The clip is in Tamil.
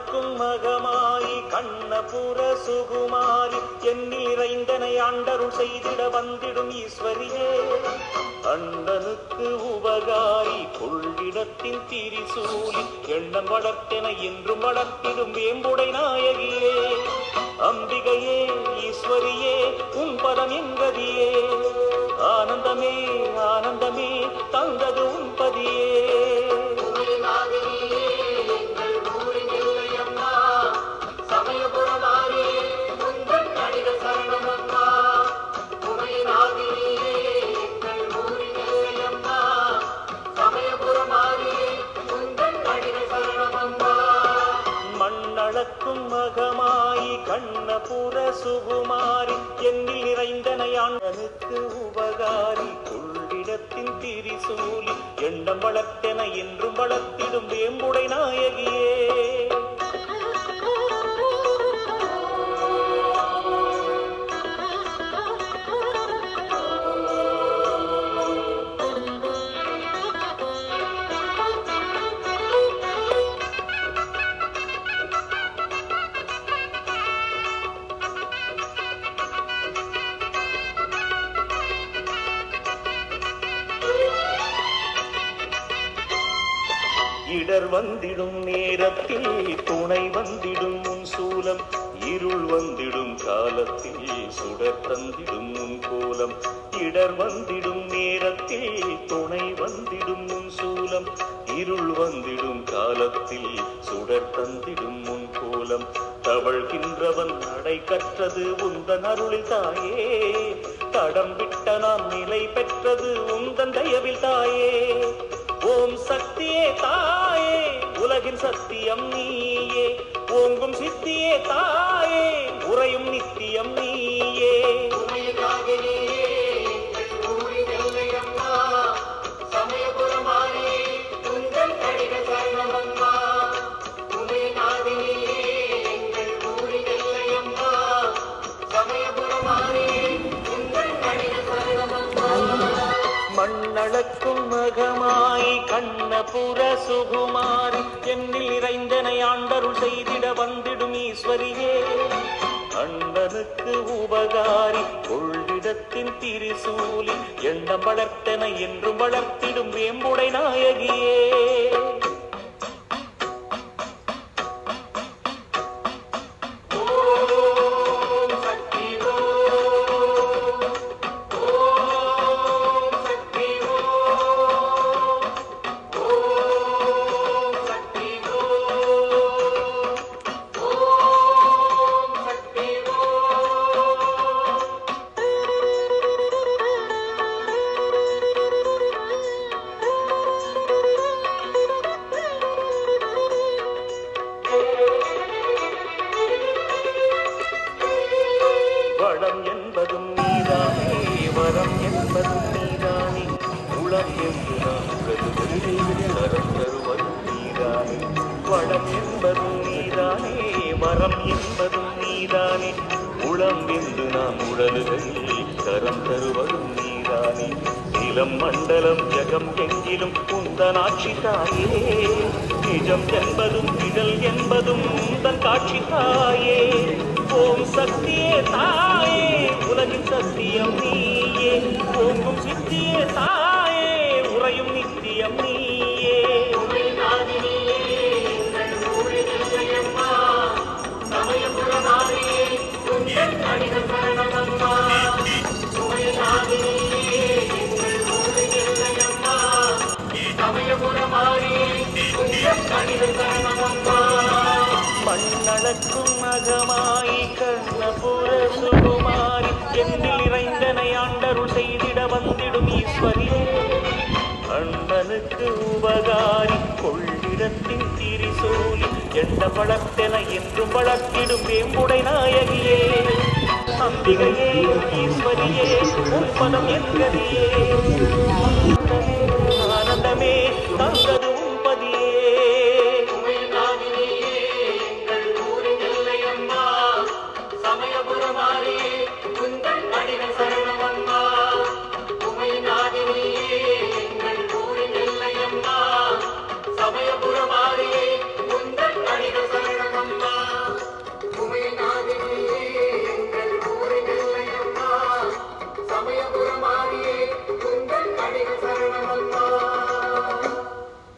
கற்கும் மகமாயி கண்ணபுர சுகுமாரி எண்ணி நிறைந்தனை ஆண்டருள் செய்திட வந்திடும் ஈஸ்வரியே. அண்டனுக்கு உபகாரி கொள்ளிடத்தின் திரிசூலி எண்ணம் வளர்த்தென என்றும் வளர்த்திடும் வேம்புடை நாயகியே. அம்பிகையே ஈஸ்வரியே உன் பதம் எங்கதியே ஆனந்தமே ஆனந்தமே தந்தது உன் பதியே. மகமாயி கண்ணபுர சுகுமாரி என்னில் நிறைந்தனை உபகாரி. கொள்ளிடத்தின் திரிசூலி எண்ணம் வளர்த்தென என்றும் வளர்த்திடும் வேம்புடை நாயகி. இடர் வந்திடும் நேரத்தில் துணை வந்திடும் உன் சூலம். இருள் வந்திடும் காலத்தில் சுடர் தந்திடும் உன் கோலம். இடர் வந்திடும் நேரத்தில் துணை வந்திடும் உன் சூலம். இருள் வந்திடும் காலத்தில் சுடர் தந்திடும் உன் கோலம். தவழ்கின்றவன் நடை கற்றது உந்தன் அருளில் தாயே. தடம் விட்ட நான் நிலை பெற்றது உந்தன் தயவில் தாயே. ஓம் சக்தியே தாயே உலகின் சத்தியம் நீ நடக்கும் மகமாய் கண்ணபுர சுகுமாரி என்னில் நிறைந்தனை ஆண்டருள் செய்திட வந்திடும் ஈஸ்வரியே. அண்டனுக்கு உபகாரி கொள்ளிடத்தின் திரிசூலி எண்ணம் வளர்த்தன என்றும் வளர்த்திடும் வேம்புடை நாயகியே. நீதானே வரம் என்பது நீதானே. உளம் என்று நாம் கருதுகிறேன் வரம் தருவதும் நீதானே. வடம் என்பதும் நீதானே. வரம் என்பதும் நீதானே. உளம் என்று நாம் உடலுகளில் கரம் தருவதும் நீதானே. நிலம் மண்டலம் ஜகம் எங்கிலும் உந்தன் தாயே. நிஜம் என்பதும் நிழல் என்பதும் உந்தன் காட்சி தாயே. ஓம் சக்தியே தாயே உலகின் சத்தியம் நீயே. ஓங்கும் சித்தியே தாயே உறையும் நித்தியம் நீயே. மண்ணளக்கும் மகமாய் கண்ணபுர சுகுமாரி என்னில் இறைந்தனை ஆண்டருள் செய்திட வந்திடும் ஈஸ்வரியே அண்ணனுக்கு உபகாரி கொள்ளிடத்தின் திரிசூலி எந்த பழத்தென என்றும் வளர்த்திடும் வேம்புடை நாயகியே. அம்பிகையே ஈஸ்வரியே உன் பதம் என்கதியே.